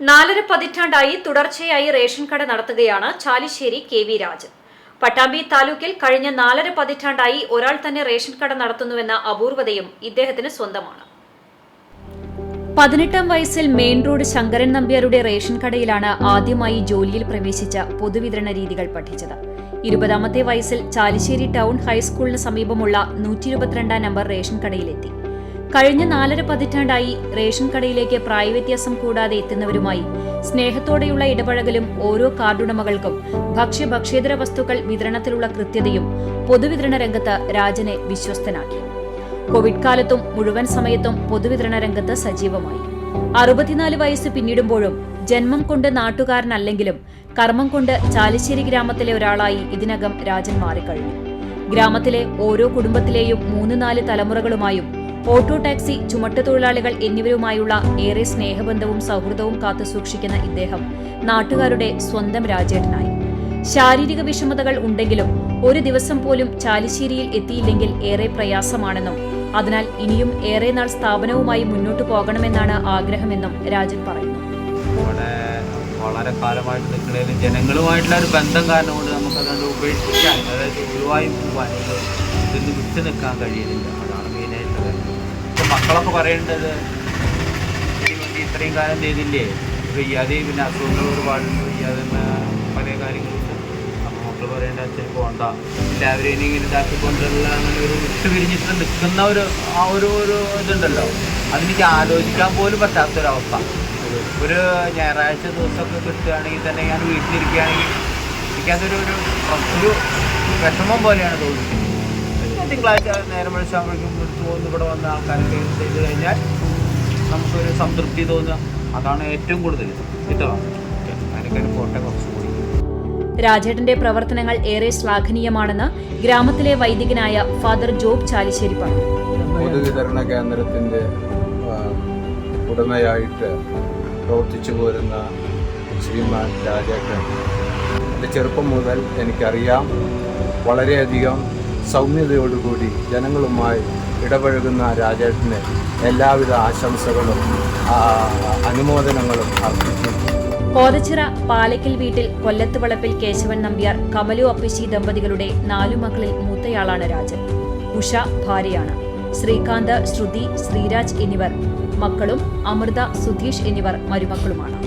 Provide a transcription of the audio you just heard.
നാലര പതിറ്റാണ്ടായി തുടർച്ചയായി റേഷൻ കട നടത്തുകയാണ് ചാലിശ്ശേരി കെ വി രാജൻ. പട്ടാമ്പി താലൂക്കിൽ കഴിഞ്ഞ നാലര പതിറ്റാണ്ടായി ഒരാൾ തന്നെ റേഷൻ കട നടത്തുന്നുവെന്ന അപൂർവതയും ഇദ്ദേഹത്തിന് സ്വന്തമാണ്. പതിനെട്ടാം വയസ്സിൽ മെയിൻ റോഡ് ശങ്കരൻ നമ്പ്യാരുടെ റേഷൻ കടയിലാണ് ആദ്യമായി ജോലിയിൽ പ്രവേശിച്ച പൊതുവിതരണ രീതികൾ പഠിച്ചത്. ഇരുപതാമത്തെ വയസ്സിൽ ചാലിശ്ശേരി ടൗൺ ഹൈസ്കൂളിന് സമീപമുള്ള നൂറ്റി നമ്പർ റേഷൻ കടയിലെത്തി. കഴിഞ്ഞ നാലര പതിറ്റാണ്ടായി റേഷൻ കടയിലേക്ക് പ്രായവ്യത്യാസം കൂടാതെ എത്തുന്നവരുമായി സ്നേഹത്തോടെയുള്ള ഇടപഴകലും ഓരോ കാർഡുടമകൾക്കും ഭക്ഷ്യ ഭക്ഷ്യേതര വസ്തുക്കൾ വിതരണത്തിലുള്ള കൃത്യതയും പൊതുവിതരണ രംഗത്ത് രാജനെ വിശ്വസ്തനാക്കി. കോവിഡ് കാലത്തും മുഴുവൻ സമയത്തും പൊതുവിതരണ രംഗത്ത് സജീവമായി. അറുപത്തിനാല് വയസ്സ് പിന്നിടുമ്പോഴും ജന്മം കൊണ്ട് നാട്ടുകാരനല്ലെങ്കിലും കർമ്മം കൊണ്ട് ചാലിശ്ശേരി ഗ്രാമത്തിലെ ഒരാളായി ഇതിനകം രാജൻ മാറിക്കഴിഞ്ഞു. ഗ്രാമത്തിലെ ഓരോ കുടുംബത്തിലെയും മൂന്ന് നാല് തലമുറകളുമായും ഓട്ടോ ടാക്സി ചുമട്ടുതൊഴിലാളികൾ എന്നിവരുമായുള്ള ഏറെ സ്നേഹബന്ധവും സൗഹൃദവും കാത്തു സൂക്ഷിക്കുന്ന ഇദ്ദേഹം നാട്ടുകാരുടെ സ്വന്തം രാജേട്ടനായി. ശാരീരിക വിഷമതകൾ ഉണ്ടെങ്കിലും ഒരു ദിവസം പോലും ചാലിശ്ശേരിയിൽ എത്തിയില്ലെങ്കിൽ ഏറെ പ്രയാസമാണെന്നും അതിനാൽ ഇനിയും ഏറെ നാൾ സ്ഥാപനവുമായി മുന്നോട്ടു പോകണമെന്നാണ് ആഗ്രഹമെന്നും രാജൻ പറയുന്നു. വളരെ കാലമായിട്ട് നിൽക്കുന്നതിലും ജനങ്ങളുമായിട്ടുള്ള ഒരു ബന്ധം കാരണം കൊണ്ട് നമുക്കതുകൊണ്ട് ഉപേക്ഷിക്കാൻ അതായത് ഒഴിവായി പോകാൻ ഇതൊന്നും വിട്ടു നിൽക്കാൻ കഴിയുന്നില്ല. അതാണ് മക്കളൊക്കെ പറയേണ്ടത് ഇതിനുവേണ്ടി ഇത്രയും കാലം ചെയ്തില്ലേ? വയ്യാതെ പിന്നെ അസുഖങ്ങൾ ഒരുപാടുണ്ട് വയ്യാതെ പല കാര്യങ്ങളുണ്ട്. അപ്പോൾ മക്കൾ പറയേണ്ട അച്ഛൻ പോകണ്ട എല്ലാവരും ഇനി ഇങ്ങനെ ഇതാക്കിക്കൊണ്ടുള്ള അങ്ങനെ ഒരു വിട്ടു പിരിഞ്ഞിട്ട് നിൽക്കുന്ന ഒരു ആ ഒരു ഒരു ഇതുണ്ടല്ലോ. അതെനിക്ക് ആലോചിക്കാൻ പോലും പറ്റാത്തൊരവസ്ഥ. ഒരു ഞായറാഴ്ച ദിവസമൊക്കെ കിട്ടുകയാണെങ്കിൽ തന്നെ ഞാൻ വീട്ടിലിരിക്കുകയാണെങ്കിൽ എനിക്കതൊരു ഒരു ഒരു വിഷമം പോലെയാണ് പിന്നെ തിങ്കളാഴ്ച നേരം വിളിച്ചാകുമ്പോഴേക്കും പോകുന്നു ഇവിടെ വന്ന ആൾക്കാരൊക്കെ ചെയ്ത് കഴിഞ്ഞാൽ നമുക്കൊരു സംതൃപ്തി തോന്നുക. അതാണ് ഏറ്റവും കൂടുതൽ കിട്ടുക അതിനൊക്കെ പോട്ടെ കുറച്ചുകൂടി രാജേട്ടന്റെ പ്രവർത്തനങ്ങൾ ഏറെ ശ്ലാഘനീയമാണെന്ന് ഗ്രാമത്തിലെ വൈദികനായ ഫാദർ ജോബ് ചാലിശ്ശേരി പറഞ്ഞു. പൊതുവിതരണ കേന്ദ്രത്തിന്റെ ഉടമയായിട്ട് പ്രവർത്തിച്ചു പോരുന്ന ശ്രീമാൻ രാജേട്ടൻ. എന്റെ ചെറുപ്പം മുതൽ എനിക്കറിയാം വളരെയധികം സൗമ്യതയോടുകൂടി ജനങ്ങളുമായി ഇടപഴകുന്ന രാജേഷിന് എല്ലാവിധ ആശംസകളും അനുമോദനങ്ങളും അർപ്പിക്കുന്നു. കോതച്ചിറ പാലക്കൽ വീട്ടിൽ കൊല്ലത്ത് വളപ്പിൽ കേശവൻ നമ്പ്യാർ കമലു അപ്പിശി ദമ്പതികളുടെ നാലു മക്കളിൽ മൂത്തയാളാണ് രാജൻ. ഉഷ ഭാര്യയാണ്. ശ്രീകാന്ത് ശ്രുതി ശ്രീരാജ് എന്നിവർ മക്കളും അമൃത സുധീഷ് എന്നിവർ മരുമക്കളുമാണ്.